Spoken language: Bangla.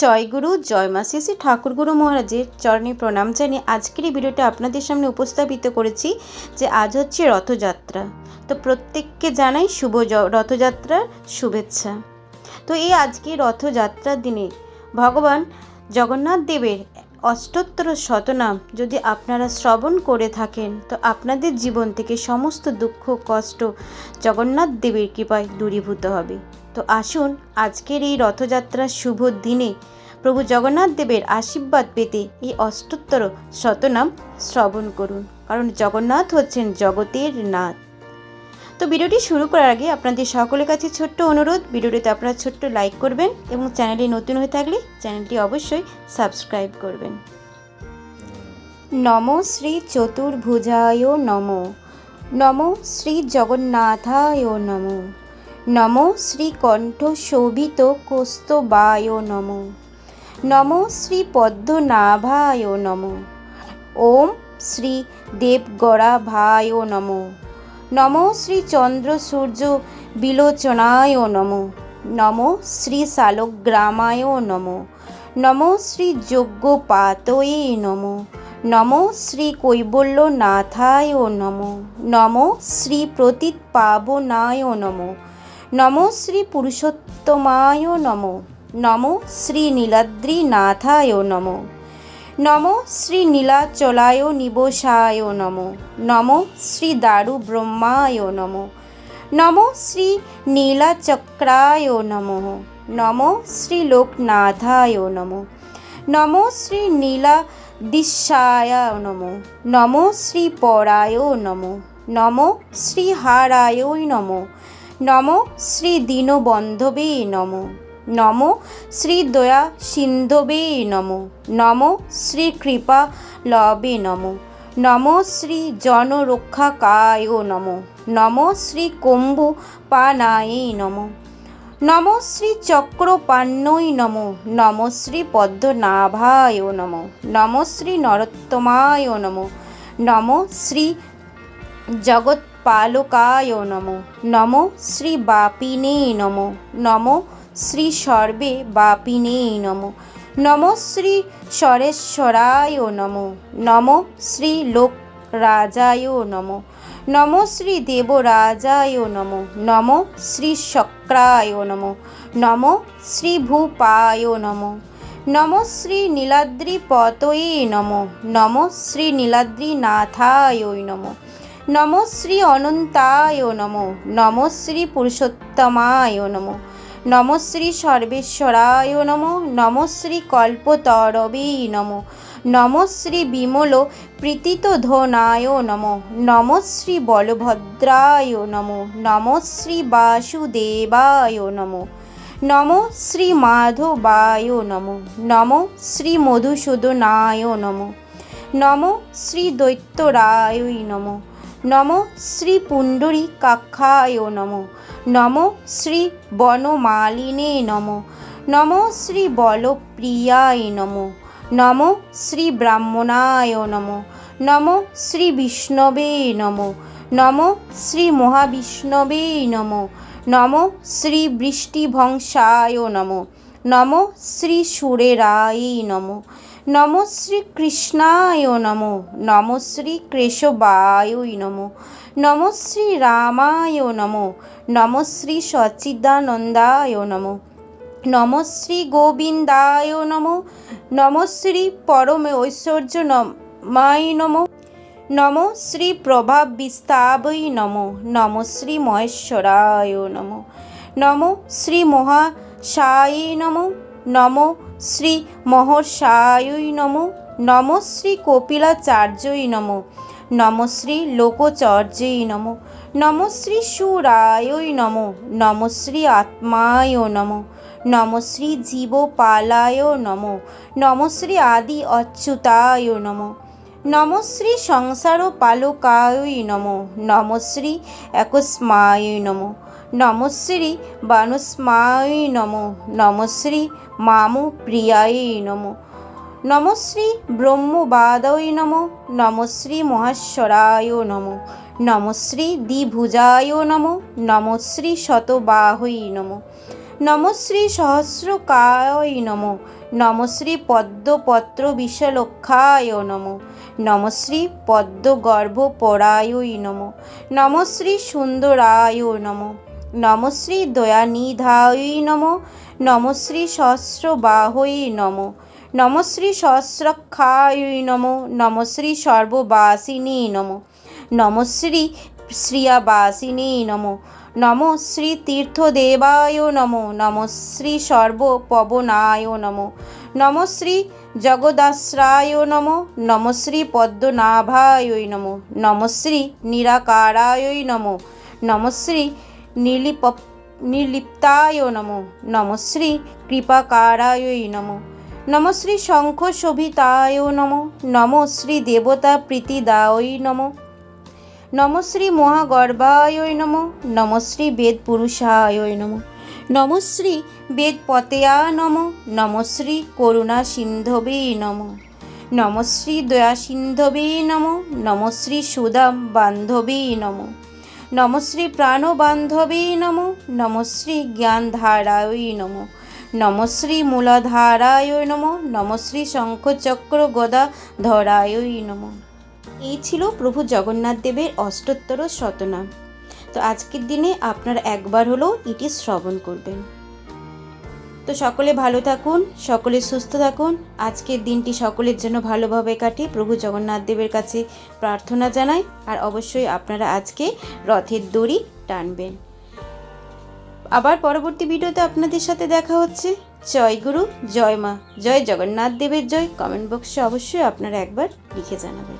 জয়গুরু, জয় মা শ্রী শ্রী ঠাকুরগুরু মহারাজের চরণে প্রণাম জানিয়ে আজকের এই ভিডিওটা আপনাদের সামনে উপস্থাপিত করেছি যে আজ হচ্ছে রথযাত্রা। তো প্রত্যেককে জানাই শুভ রথযাত্রার শুভেচ্ছা। তো এই আজকে রথযাত্রার দিনে ভগবান জগন্নাথ দেবের অষ্টোত্তর শতনাম যদি আপনারা শ্রবণ করে থাকেন, তো আপনাদের জীবন থেকে সমস্ত দুঃখ, কষ্ট জগন্নাথ দেবের কৃপায় দূরীভূত হবে। তো আসুন আজকের এই রথযাত্রার শুভ দিনে প্রভু জগন্নাথ দেবের আশীর্বাদ পেতে এই অষ্টোত্তর শতনাম শ্রবণ করুন। কারণ জগন্নাথ হচ্ছেন জগতের নাথ। তো ভিডিওটি শুরু করার আগে আপনাদের সকলের কাছে ছোট্ট অনুরোধ, ভিডিওটিতে আপনারা ছোট্ট লাইক করবেন এবং চ্যানেলটি নতুন হয়ে থাকলে চ্যানেলটি অবশ্যই সাবস্ক্রাইব করবেন। নম শ্রী চতুর্ভুজায় নম। নম শ্রী জগন্নাথায় নম। নম শ্রীকণ্ঠ শোভিত কৌস্তবায় নম। নম শ্রী পদ্মনাভায় নম। ওম শ্রী দেবগড়াভায় নম। নম শ্রী চন্দ্র সূর্য বিলোচনায় নম। নম শ্রী শালগ্রামায় নম। নম শ্রী যজ্ঞপাতয়ে নম। নম শ্রী কৈবল্যনাথায় নম। নম শ্রী প্রতীত পাবনায় নম। নম শ্রী পুরুষোত্তমায় নম নম শ্রী নীলাদ্রিনাথায় নম নম শ্রী নীলাচলায় নিবসায় নম নম শ্রী দারু ব্রহ্মায় নম নম শ্রী নীলাচক্রায় নম নম শ্রী লোকনাথায় নম নম শ্রী নীলা দিশায় নম নম শ্রী পরায় নম নম শ্রী হারায় নম নম শ্রী দীনবন্ধবে নম। নম শ্রী দয়া সিন্ধবে নম। নম শ্রী কৃপা লবে নম। নম শ্রী জনরক্ষাকায় নম। নম শ্রী কম্বু পানায় নম। নম শ্রী চক্রপাণ্যই নম। নম শ্রী পদ্মনাভায় নম। নম শ্রী নরোত্তমায় নম। নম শ্রী জগৎপালকায় নম। নম শ্রী বাপিনে নম। নম শ্রী সর্বে বাপিনে নম। নম শ্রী সরেশ্বরায় নম। নম শ্রী লোক রাজায় নম। নম শ্রী দেবরাজায় নম। নম শ্রী শক্রায় নম। নম শ্রী ভূপায় নম। নম শ্রী নীলাদ্রিপতয়ে নম। নম শ্রী নীলাদ্রিনাথায় নম। নম শ্রী অনন্তায় নম নম শ্রী পুরুষোত্তমায় নম নম শ্রী সর্বেশ্বরায় নম নম শ্রী কল্পতরবে নম নম শ্রী বিমল প্রীতিত ধনায় নম নম বলভদ্রায় নম নম শ্রী বাসুদেবায় নম নম শ্রী মাধবায় নম নম শ্রী মধুসূদনায় নম নম শ্রী দৈত্যরায় নম নম শ্রী পুণ্ডরী কাক্ষায় নম। নম শ্রী বনমালিনে নম। নম শ্রী বলপ্রিয়ায় নম। নম শ্রী ব্রাহ্মণায় নম। নম শ্রী বিষ্ণবে নম। নম শ্রী মহাবিষ্ণবে নম। নম শ্রী বৃষ্টিভংসায় নম। নম শ্রী সুরেরায় নম। নম শ্রী কৃষ্ণায় নম নম শ্রী কেশবায় নম নম শ্রী রামায় নম নম শ্রী সচ্চিদানন্দায় নম নম শ্রী গোবিন্দায় নম নম শ্রী পরম ঐশ্বর্য নমায় নম নম শ্রী প্রভাব বিস্তাবই নম নম শ্রী মহেশ্বরায় নম নম শ্রী মহাশায় নম নম শ্রী মহর্ষায় নম নম শ্রী কপিলাচার্যই নম নম শ্রী লোকচর্যই নম নম শ্রী সুরায় নম নম শ্রী আত্মায় নম নম শ্রী জীবপালায় নম নম শ্রী আদি অচ্যুতায় নম নম শ্রী সংসার পালকায় নম নম শ্রী একস্মায় নম নম শ্রী বানুস্মায় নম নম শ্রী মামু প্রিয়ায় নম। নম শ্রী ব্রহ্মবাদয় নম নম শ্রী মহাশ্বরায় নম। নম শ্রী দ্বিভুজায় নম নম শ্রী শতবাহৈ নম। নমশ্রী সহস্রকায় নম, নমশ্রী পদ্মপত্র বিশালক্ষায় নম। নমশ্রী পদ্মগর্ভ পরায় নম। নমশ্রী সুন্দরায় নম। নমশ্রী দয়ানিধায় নম নমশ্রী সহস্রবাহই নম নমশ্রী সহস্রক্ষায় নম নমশ্রী সর্ববাসিনী নম নমশ্রী শ্রিয়াবাসিনী নম নম শ্রী তীর্থদেবায় নম নম শ্রী সর্বপবনায় নম নম শ্রী জগদাশ্রায় নম নম শ্রী পদ্মনাভায় নম নম শ্রী নিরাকারায় নম নম শ্রী নির্লিপ নির্লিপ্তায় নম নম শ্রী কৃপাকারায় নম নম শ্রী শঙ্খ শোভিতায় নম নম শ্রী দেবতা প্রীতিদায় নম নম শ্রী মহাগর্ভায় নম নম শ্রী বেদ পুরুষায় নম নম শ্রী বেদ পতেয়া নম নম শ্রী করুণা সিন্ধবে নম নম শ্রী দয়া সিন্ধবে নম নম শ্রী সুদাম বান্ধবে নম নম প্রাণবান্ধবী নম নমশ্রী জ্ঞানধারায় নম নমশ্রী মূলাধারায় নম নমশ্রী শঙ্খচক্র গদা ধরায় নম। এই ছিল প্রভু জগন্নাথ দেবের অষ্টোত্তর শতনাম। তো আজকের দিনে আপনারা একবার হলেও এটি শ্রবণ করবেন। তো সকলে ভালো থাকুন, সকলে সুস্থ থাকুন। আজকের দিনটি সকলের জন্য ভালোভাবে কাটে প্রভু জগন্নাথ দেবের কাছে প্রার্থনা জানাই, আর অবশ্যই আপনারা আজকে রথের দড়ি টানবেন। আবার পরবর্তী ভিডিওতে আপনাদের সাথে দেখা হচ্ছে। জয় গুরু, জয় মা, জয় জগন্নাথ দেবের জয়। কমেন্ট বক্সে অবশ্যই আপনারা একবার লিখে জানাবেন।